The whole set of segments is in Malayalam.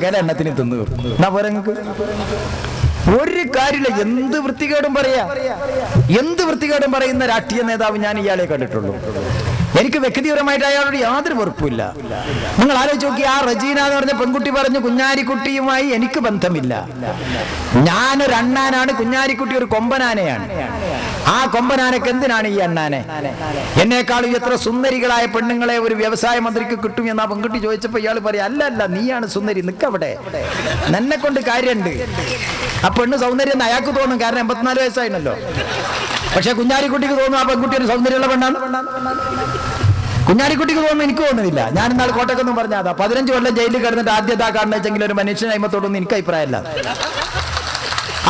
സകല എണ്ണത്തിന് തിന്നു. എന്നാ പോരാ ഒരു കാര്യമില്ല എന്ത് വൃത്തികേടും പറയാ. എന്ത് വൃത്തികേടും പറയുന്ന രാഷ്ട്രീയ നേതാവ് ഞാൻ ഇയാളെ കണ്ടിട്ടുള്ളൂ. എനിക്ക് വ്യക്തിപരമായിട്ട് അയാളോട് യാതൊരു വെറുപ്പില്ല നിങ്ങൾ ആലോചിച്ച് നോക്കി ആ റജീന എന്ന് പറഞ്ഞ പെൺകുട്ടി പറഞ്ഞു കുഞ്ഞാരിക്കുട്ടിയുമായി എനിക്ക് ബന്ധമില്ല. ഞാനൊരു അണ്ണാനാണ് കുഞ്ഞാരിക്കുട്ടി ഒരു കൊമ്പനാനയാണ്. ആ കൊമ്പനാനക്ക് എന്തിനാണ് ഈ അണ്ണാനെ? എന്നെക്കാളും എത്ര സുന്ദരികളായ പെണ്ണുങ്ങളെ ഒരു വ്യവസായ മന്ത്രിക്ക് കിട്ടും എന്ന് ആ പെൺകുട്ടി ചോദിച്ചപ്പോ ഇയാൾ പറയാ അല്ല അല്ല നീയാണ് സുന്ദരി നിക്കവിടെ നിന്നെ കൊണ്ട് കാര്യമുണ്ട് ആ പെണ്ണ് സൗന്ദര്യം അയാൾക്ക് തോന്നും കാരണം എൺപത്തിനാല് വയസ്സായിരുന്നല്ലോ പക്ഷെ കുഞ്ഞാരിക്കുട്ടിക്ക് തോന്നും ആ പെൺകുട്ടി ഒരു സൗന്ദര്യമുള്ള പെണ്ണാണ്. കുഞ്ഞാലിക്കുട്ടിക്ക് തോന്നുന്നു എനിക്ക് തോന്നുന്നില്ല. ഞാൻ ഇന്നാൾ കോട്ടക്കൊന്നും പറഞ്ഞാതാ പതിനഞ്ച് കൊല്ലം ജയിലിൽ കിടന്നിട്ട് ആദ്യതാ കാണുന്ന വെച്ചെങ്കിൽ ഒരു മനുഷ്യൻ അയിമത്തോടൊന്നും എനിക്ക് അഭിപ്രായമല്ല.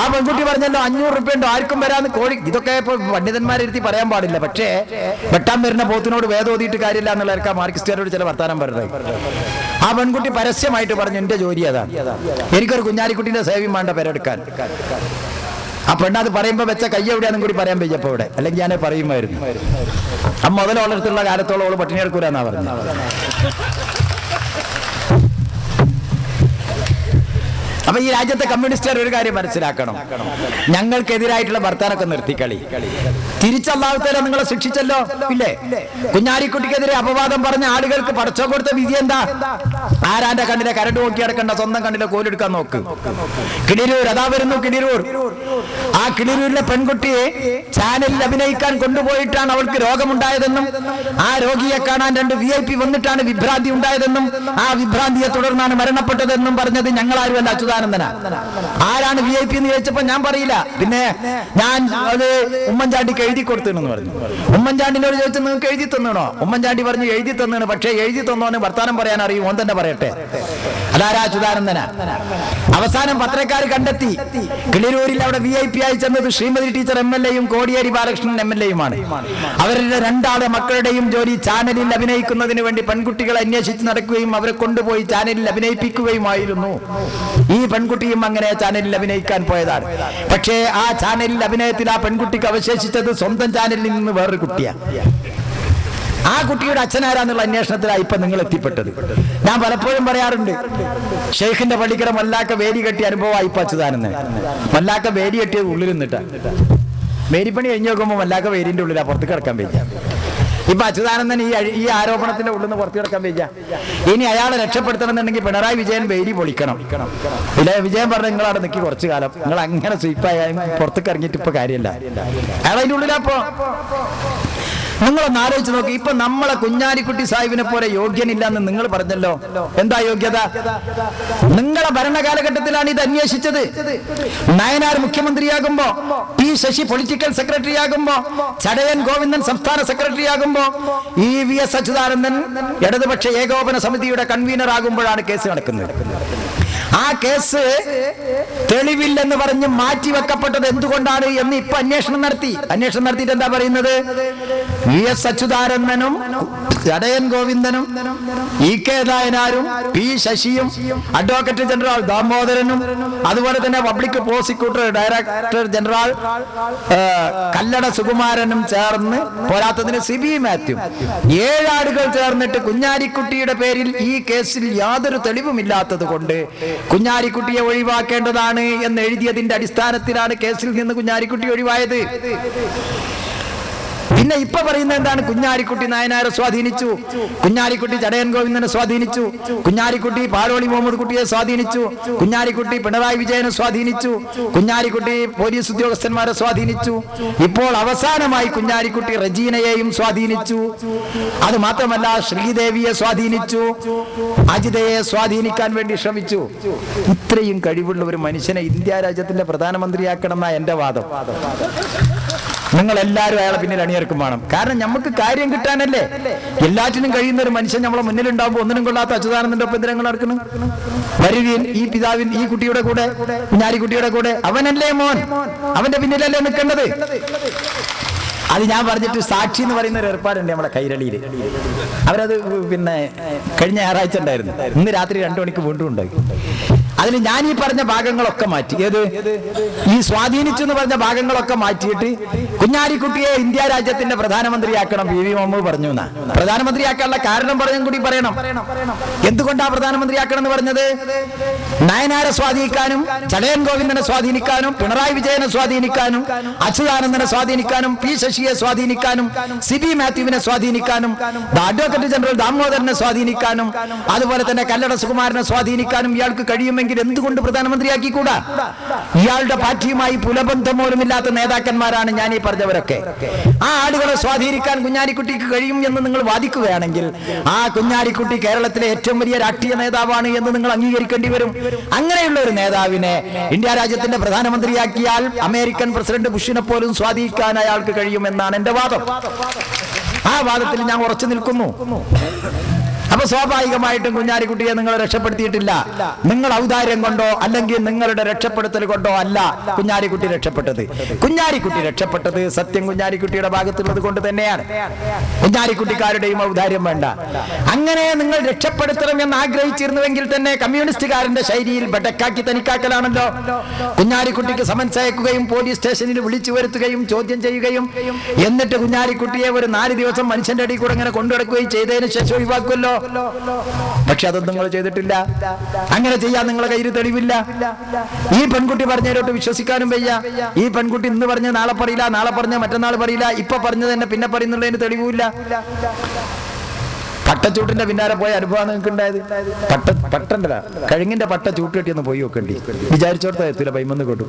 ആ പെൺകുട്ടി പറഞ്ഞല്ലോ അഞ്ഞൂറ് റുപ്യ ഉണ്ടോ? ആർക്കും വരാന്ന് കോഴി. ഇതൊക്കെ ഇപ്പൊ പണ്ഡിതന്മാരെടുത്തി പറയാൻ പാടില്ല. പക്ഷേ വെട്ടാൻ വരുന്ന പോത്തിനോട് വേദോതിയിട്ട് കാര്യമില്ല എന്നുള്ള മാർക്സിസ്റ്റുകാരോട് ചില വർത്താനം പറയുന്നത്. ആ പെൺകുട്ടി പരസ്യമായിട്ട് പറഞ്ഞു എന്റെ ജോലി അതാണ് എനിക്കൊരു കുഞ്ഞാലിക്കുട്ടിന്റെ സേവ്യം വേണ്ട പേരെടുക്കാൻ. ആ പെണ്ണ് അത് വെച്ച കൈ എവിടെയാണെന്നും കൂടി പറയാൻ പറ്റിയപ്പോ ഇവിടെ അല്ലെങ്കിൽ ഞാൻ പറയുമായിരുന്നു. ആ മുതലോളടുത്തുള്ള കാലത്തോളം അവൾ പട്ടിണി എടുക്കൂലെന്നാ പറഞ്ഞു അപ്പൊ ഈ രാജ്യത്തെ കമ്മ്യൂണിസ്റ്റുകാർ ഒരു കാര്യം മനസ്സിലാക്കണം. ഞങ്ങൾക്കെതിരായിട്ടുള്ള വർത്താനൊക്കെ നിർത്തിക്കളി തിരിച്ചല്ലാത്തല്ല നിങ്ങളെ ശിക്ഷിച്ചല്ലോ? ഇല്ലേ? കുഞ്ഞാലിക്കുട്ടിക്കെതിരെ അപവാദം പറഞ്ഞ ആളുകൾക്ക് പടച്ചോ കൊടുത്ത വിധി എന്താ? ആരാന്റെ കണ്ണിലെ കരട് നോക്കി അടക്കണ്ട സ്വന്തം കണ്ണിലെ കോലെടുക്കാൻ നോക്ക്. കിളിരൂർ അതാ വരുന്നു കിളിരൂർ. ആ കിളിരൂരിലെ പെൺകുട്ടിയെ ചാനലിൽ അഭിനയിക്കാൻ കൊണ്ടുപോയിട്ടാണ് അവൾക്ക് രോഗമുണ്ടായതെന്നും ആ രോഗിയെ കാണാൻ രണ്ട് വി ഐ പി വന്നിട്ടാണ് വിഭ്രാന്തി ഉണ്ടായതെന്നും ആ വിഭ്രാന്തിയെ തുടർന്നാണ് മരണപ്പെട്ടതെന്നും പറഞ്ഞത് ഞങ്ങളാരും ഞങ്ങളാരുമല്ല അച്യുതാനന്ദന ആരാണ് വി ഐ പി എന്ന് ചോദിച്ചപ്പോ ഞാൻ പറയില്ല. പിന്നെ ഞാൻ അത് ഉമ്മൻചാണ്ടിക്ക് എഴുതി കൊടുത്തെന്ന് പറഞ്ഞു. ഉമ്മൻചാണ്ടിനോട് ചോദിച്ചു നിങ്ങൾക്ക് എഴുതി തന്നണോ ഉമ്മൻചാണ്ടി പറഞ്ഞു എഴുതി തന്നാണ് പക്ഷേ എഴുതി തന്നോന്ന് വർത്താനം പറയാൻ അറിയും. ഓൻ തന്നെ പറയട്ടെ. അതാരാ അച്യുതാനന്ദന അവസാനം പത്രക്കാർ കണ്ടെത്തി. കിളിരൂരിൽ അവിടെ വി ഐ പി ആയി ചെന്നത് ശ്രീമതി ടീച്ചർ എം എൽ എയും കോടിയേരി ബാലകൃഷ്ണൻ എം എൽ എയുമാണ്. അവരുടെ രണ്ടാളെ മക്കളുടെയും ജോലി ചാനലിൽ അഭിനയിക്കുന്നതിന് വേണ്ടി പെൺകുട്ടികളെ അന്വേഷിച്ച് നടക്കുകയും അവരെ കൊണ്ടുപോയി ചാനലിൽ അഭിനയിപ്പിക്കുകയുമായിരുന്നു. ഈ പെൺകുട്ടിയും അങ്ങനെ ചാനലിൽ അഭിനയിക്കാൻ പോയതാണ്. പക്ഷേ ആ ചാനലിൽ അഭിനയത്തിൽ ആ പെൺകുട്ടിക്ക് അവശേഷിച്ചത് സ്വന്തം ചാനലിൽ നിന്ന് വേറൊരു കുട്ടിയാണ് ആ കുട്ടിയുടെ അച്ഛനാരാന്നുള്ള അന്വേഷണത്തിലാണ് ഇപ്പൊ നിങ്ങൾ എത്തിപ്പെട്ടത്. ഞാൻ പലപ്പോഴും പറയാറുണ്ട് ഷെയ്ഖിന്റെ പള്ളിക്കര മല്ലാക്ക വേലി കെട്ടിയ അനുഭവം ഇപ്പൊ അച്യുതാനന്ദൻ. മല്ലാക്ക വേലി കെട്ടിയത് ഉള്ളിൽ നിന്നിട്ടാ. വേലിപ്പണി കഴിഞ്ഞ് നോക്കുമ്പോൾ മല്ലാക്ക വേലിന്റെ ഉള്ളിലാ പുറത്ത് കിടക്കാൻ വയ്യ. ഇപ്പൊ അച്യുതാനന്ദൻ ഈ ഈ ആരോപണത്തിന്റെ ഉള്ളിൽ നിന്ന് പുറത്ത് കിടക്കാൻ വയ്യ. ഇനി അയാളെ രക്ഷപ്പെടുത്തണമെന്നുണ്ടെങ്കിൽ പിണറായി വിജയൻ വേലി പൊളിക്കണം. പിന്നെ വിജയൻ പറഞ്ഞു നിങ്ങൾ അവിടെ നിൽക്കി കുറച്ചു കാലം. നിങ്ങൾ അങ്ങനെ സ്വീപ്പായ പുറത്തേക്ക് ഇറങ്ങിയിട്ട് ഇപ്പൊ കാര്യമില്ല. അയാൾ അതിന്റെ ഉള്ളിലാപ്പോ നിങ്ങളൊന്ന് ആലോചിച്ച് നോക്കി. ഇപ്പൊ നമ്മളെ കുഞ്ഞാലിക്കുട്ടി സാഹിബിനെ പോലെ യോഗ്യനില്ലെന്ന് നിങ്ങൾ പറഞ്ഞല്ലോ. എന്താ യോഗ്യത? നിങ്ങളെ ഭരണകാലഘട്ടത്തിലാണ് ഇത് അന്വേഷിച്ചത്. നയനാർ മുഖ്യമന്ത്രിയാകുമ്പോ പി ശശി പൊളിറ്റിക്കൽ സെക്രട്ടറി ആകുമ്പോ ചടയൻ ഗോവിന്ദൻ സംസ്ഥാന സെക്രട്ടറി ആകുമ്പോ ഇ വി എസ് അച്യുതാനന്ദൻ ഇടതുപക്ഷ ഏകോപന സമിതിയുടെ കൺവീനർ ആകുമ്പോഴാണ് കേസ് നടക്കുന്നത്. ആ കേസ് തെളിവില്ലെന്ന് പറഞ്ഞ് മാറ്റിവെക്കപ്പെട്ടത് എന്തുകൊണ്ടാണ് എന്ന് ഇപ്പൊ അന്വേഷണം നടത്തി. അന്വേഷണം നടത്തിയിട്ട് എന്താ പറയുന്നത്? വി എസ് അച്യുതാരന്മനും ജടയൻ ഗോവിന്ദനും ഇ കെ നായനാരും പി ശശിയും അഡ്വക്കേറ്റ് ജനറൽ ദാമോദരനും അതുപോലെ തന്നെ public prosecutor director general Kallada സുകുമാരനും ചേർന്ന് പോരാത്തതിന് സിബി മാത്യു. ഏഴാടുകൾ ചേർന്നിട്ട് കുഞ്ഞാലിക്കുട്ടിയുടെ പേരിൽ ഈ കേസിൽ യാതൊരു തെളിവുമില്ലാത്തത് കൊണ്ട് കുഞ്ഞാലിക്കുട്ടിയെ ഒഴിവാക്കേണ്ടതാണ് എന്ന് എഴുതിയതിന്റെ അടിസ്ഥാനത്തിലാണ് കേസിൽ നിന്ന് കുഞ്ഞാലിക്കുട്ടി ഒഴിവായത്. പിന്നെ ഇപ്പൊ പറയുന്നത് എന്താണ്? കുഞ്ഞാലിക്കുട്ടി നായനാരെ സ്വാധീനിച്ചു. കുഞ്ഞാലിക്കുട്ടി ചടയൻ ഗോവിന്ദനെ സ്വാധീനിച്ചു. കുഞ്ഞാലിക്കുട്ടി പാലോളി മുഹമ്മദ് കുട്ടിയെ സ്വാധീനിച്ചു. കുഞ്ഞാലിക്കുട്ടി പിണറായി വിജയനെ സ്വാധീനിച്ചു. കുഞ്ഞാലിക്കുട്ടി പോലീസ് ഉദ്യോഗസ്ഥന്മാരെ സ്വാധീനിച്ചു. ഇപ്പോൾ അവസാനമായി കുഞ്ഞാലിക്കുട്ടി റജീനയെയും സ്വാധീനിച്ചു. അത് മാത്രമല്ല ശ്രീദേവിയെ സ്വാധീനിച്ചു. അജിതയെ സ്വാധീനിക്കാൻ വേണ്ടി ശ്രമിച്ചു. ഇത്രയും കഴിവുള്ള ഒരു മനുഷ്യനെ ഇന്ത്യ രാജ്യത്തിന്റെ പ്രധാനമന്ത്രിയാക്കണം എന്നാ എന്റെ വാദം. നിങ്ങൾ എല്ലാവരും അയാളെ പിന്നിൽ അണിയർക്കും വേണം. കാരണം നമുക്ക് കാര്യം കിട്ടാനല്ലേ? എല്ലാറ്റിനും കഴിയുന്ന ഒരു മനുഷ്യൻ നമ്മളെ മുന്നിലുണ്ടാവുമ്പോൾ ഒന്നിനും കൊള്ളാത്ത അച്യുതാനന്ദന്റെ ഒപ്പം എന്തിനാ നിങ്ങൾ നടക്കുന്നു വരുവിൻ ഈ പിതാവിൻ ഈ കുട്ടിയുടെ കൂടെ കുഞ്ഞാലിക്കുട്ടിയുടെ കൂടെ. അവനല്ലേ മോൻ? അവന്റെ പിന്നിലല്ലേ നിൽക്കേണ്ടത്? അത് ഞാൻ പറഞ്ഞിട്ട് സാക്ഷി എന്ന് പറയുന്ന ഒരു ഏർപ്പാടുണ്ട് നമ്മളെ കൈരളിയിൽ അവരത് പിന്നെ കഴിഞ്ഞ ഞായറാഴ്ച ഉണ്ടായിരുന്നു. ഇന്ന് രാത്രി രണ്ടു മണിക്ക് വീണ്ടും ഉണ്ടായി. അതിൽ ഞാൻ ഈ പറഞ്ഞ ഭാഗങ്ങളൊക്കെ മാറ്റി. ഏത്? ഈ സ്വാധീനിച്ചു എന്ന് പറഞ്ഞ ഭാഗങ്ങളൊക്കെ മാറ്റിയിട്ട് കുഞ്ഞാലിക്കുട്ടിയെ ഇന്ത്യ രാജ്യത്തിന്റെ പ്രധാനമന്ത്രിയാക്കണം പി വി മുഹമ്മദ് പറഞ്ഞു എന്നാ. പ്രധാനമന്ത്രിയാക്കാനുള്ള കാരണം പറഞ്ഞും കൂടി പറയണം. എന്തുകൊണ്ടാ പ്രധാനമന്ത്രിയാക്കണം എന്ന് പറഞ്ഞത്? നയനാരെ സ്വാധീനിക്കാനും ചടയൻ ഗോവിന്ദനെ സ്വാധീനിക്കാനും പിണറായി വിജയനെ സ്വാധീനിക്കാനും അച്യുതാനന്ദനെ സ്വാധീനിക്കാനും പി ശശിയെ സ്വാധീനിക്കാനും സി സിബി മാത്യുവിനെ സ്വാധീനിക്കാനും അഡ്വക്കേറ്റ് ജനറൽ ദാമോദരനെ സ്വാധീനിക്കാനും അതുപോലെ തന്നെ കല്ലട സുകുമാരനെ സ്വാധീനിക്കാനും ഇയാൾക്ക് കഴിയുമെങ്കിൽ എന്തുകൊണ്ട് പ്രധാനമന്ത്രിയാക്കിക്കൂടാ? ഇയാളുടെ പാർട്ടിയുമായി പുലബന്ധം പോലുമില്ലാത്ത നേതാക്കന്മാരാണ് ഞാൻ ഈ പറഞ്ഞവരൊക്കെ. ആ ആളുകളെ സ്വാധീനിക്കാൻ കുഞ്ഞാലിക്കുട്ടിക്ക് കഴിയും എന്ന് നിങ്ങൾ വാദിക്കുകയാണെങ്കിൽ ആ കുഞ്ഞാലിക്കുട്ടി കേരളത്തിലെ ഏറ്റവും വലിയ രാഷ്ട്രീയ നേതാവാണ് എന്ന് നിങ്ങൾ അംഗീകരിക്കേണ്ടി വരും. അങ്ങനെയുള്ള ഒരു നേതാവിനെ ഇന്ത്യ രാജ്യത്തിന്റെ പ്രധാനമന്ത്രിയാക്കിയാൽ അമേരിക്കൻ പ്രസിഡന്റ് ബുഷിനെ പോലും സ്വാധീനിക്കാൻ അയാൾക്ക് കഴിയുമെന്നാണ് എന്റെ വാദം. ആ വാദത്തിൽ ഞാൻ ഉറച്ചു നിൽക്കുന്നു. അപ്പൊ സ്വാഭാവികമായിട്ടും കുഞ്ഞാലിക്കുട്ടിയെ നിങ്ങൾ രക്ഷപ്പെടുത്തിയിട്ടില്ല. നിങ്ങൾ ഔദാര്യം കൊണ്ടോ അല്ലെങ്കിൽ നിങ്ങളുടെ രക്ഷപ്പെടുത്തൽ കൊണ്ടോ അല്ല കുഞ്ഞാലിക്കുട്ടി രക്ഷപ്പെട്ടത്. കുഞ്ഞാലിക്കുട്ടി രക്ഷപ്പെട്ടത് സത്യം കുഞ്ഞാലിക്കുട്ടിയുടെ ഭാഗത്തുള്ളത് കൊണ്ട് തന്നെയാണ്. കുഞ്ഞാലിക്കുട്ടിക്കാരുടെയും ഔദാര്യം വേണ്ട. അങ്ങനെ നിങ്ങൾ രക്ഷപ്പെടുത്തണം എന്ന് ആഗ്രഹിച്ചിരുന്നുവെങ്കിൽ തന്നെ കമ്മ്യൂണിസ്റ്റുകാരന്റെ ശൈലിയിൽ ബെട്ടക്കാക്കി തനിക്കാക്കലാണല്ലോ. കുഞ്ഞാലിക്കുട്ടിക്ക് സമൻസ് അയക്കുകയും പോലീസ് സ്റ്റേഷനിൽ വിളിച്ചു വരുത്തുകയും ചോദ്യം ചെയ്യുകയും എന്നിട്ട് കുഞ്ഞാലിക്കുട്ടിയെ ഒരു നാല് ദിവസം മനുഷ്യന്റെ അടിയിൽ കൂടെ ഇങ്ങനെ കൊണ്ടുനടക്കുകയും ചെയ്തതിന് ശേഷം ഒഴിവാക്കുമല്ലോ. പക്ഷെ അതൊന്നും നിങ്ങൾ ചെയ്തിട്ടില്ല. അങ്ങനെ ചെയ്യാൻ നിങ്ങളെ കയ്യിൽ തെളിവില്ല. ഈ പെൺകുട്ടി പറഞ്ഞതിലോട്ട് വിശ്വസിക്കാനും വയ്യ. ഈ പെൺകുട്ടി ഇന്ന് പറഞ്ഞ് നാളെ പറയില്ല നാളെ പറഞ്ഞ മറ്റന്നാൾ പറയില്ല ഇപ്പൊ പറഞ്ഞത് തന്നെ പിന്നെ പറയുന്നുള്ളതിന് തെളിവില്ല പട്ടച്ചൂട്ടിന്റെ പിന്നാലെ പോയ അനുഭവം നിങ്ങൾക്ക് ഉണ്ടായത് പട്ട പട്ടണ്ടല്ല കഴുങ്ങിന്റെ പട്ട ചൂട്ട് കെട്ടിയൊന്ന് പോയി നോക്കണ്ടി. വിചാരിച്ചോടത്ത എത്തില്ല പൈമന്ന് കൊണ്ടു